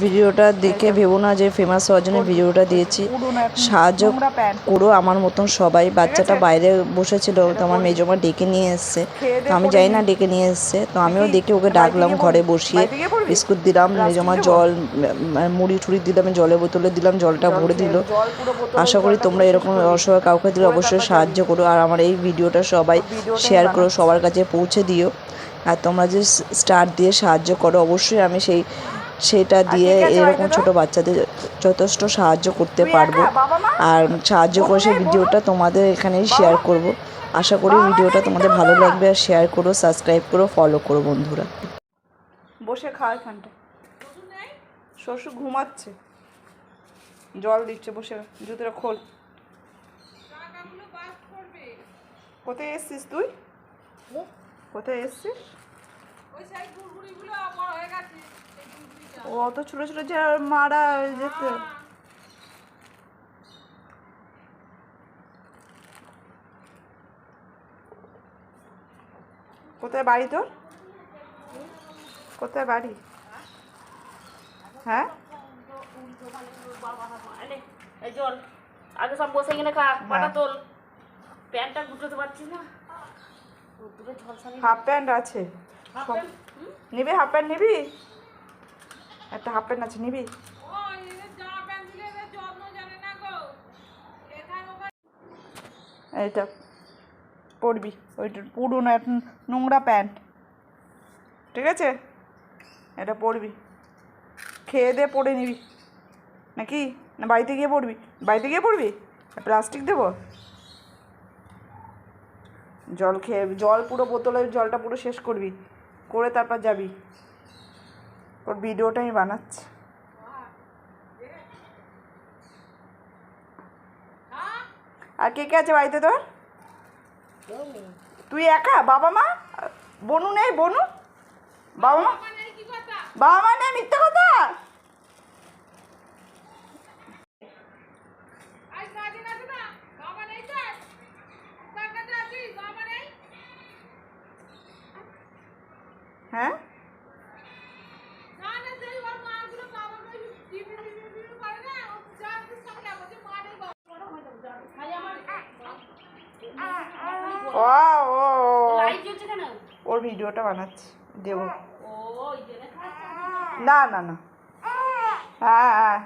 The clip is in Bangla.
ভিডিওটা দেখে ভেবো না যে ফেমাস হওয়ার জন্য ভিডিওটা দিয়েছি। সাহায্য করো আমার মতন সবাই। বাচ্চাটা বাইরে বসেছিল, তো আমার মেজমা ডেকে নিয়ে এসছে। তো আমি জানি না ডেকে নিয়ে এসছে, তো আমিও দেখে ওকে ডাকলাম ঘরে বসিয়ে। বিস্কুট দিলাম, মেজমা জল মুড়ি টুড়ি দিলাম, জলের বোতলে দিলাম, জলটা ভরে দিল। আশা করি তোমরা এরকম অসহায় কাউকে দিলে অবশ্যই সাহায্য করো। আর আমার এই ভিডিওটা সবাই শেয়ার করো, সবার কাছে পৌঁছে দিও। আর তোমরা যে স্টার দিয়ে সাহায্য করো, অবশ্যই আমি সেই সেটা দিয়ে এরকম ছোট বাচ্চাদের যথেষ্ট সাহায্য করতে পারব। আর সাহায্য করে সেই ভিডিওটা তোমাদের এখানেই শেয়ার করব। আশা করি ভিডিওটা তোমাদের ভালো লাগবে আর শেয়ার করো সাবস্ক্রাইব করো ফলো করো বন্ধুরা। বসে খা এখানটা। শ্বশুর ঘুমাচ্ছে। জল দিচ্ছে বসে জুতোটা খোল। কোথায় এসছিস তুই? কোথায় এসছিস? ও অত ছোট ছোট যে মারা যেতে। কোথায় বাড়ি তোর? কোথায় বাড়ি? হ্যাঁ? জল আগে সব বসে গেলে খা পাটা তোল প্যান্টটা গুটোতে না হাফ প্যান্ট? আছে নিবি হাফ প্যান্ট নিবি? একটা হাফ প্যান্ট আছে নিবি? এটা পরবি, ওইটা পুরনো একটা নোংরা প্যান্ট। ঠিক আছে? এটা পরবি। খেয়ে দিয়ে পরে নিবি। নাকি? না, বাড়িতে গিয়ে পড়বি বাড়িতে গিয়ে পড়বি প্লাস্টিক দেবো? জল খেয়ে, জল পুরো বোতলের জলটা পুরো শেষ করবি। করে তারপর যাবি। ওর ভিডিওটা আমি বানাচ্ছি। আর কে কে আছে বাড়িতে তোর? তুই একা? বাবা মা? বনু নেই? বনু? বাবা মা? বাবা মা নেই? মিথ্যা কথা? হ্যাঁ? ও ও ওর ভিডিওটা বানাচ্ছি দেবো। না না না। হ্যাঁ হ্যাঁ।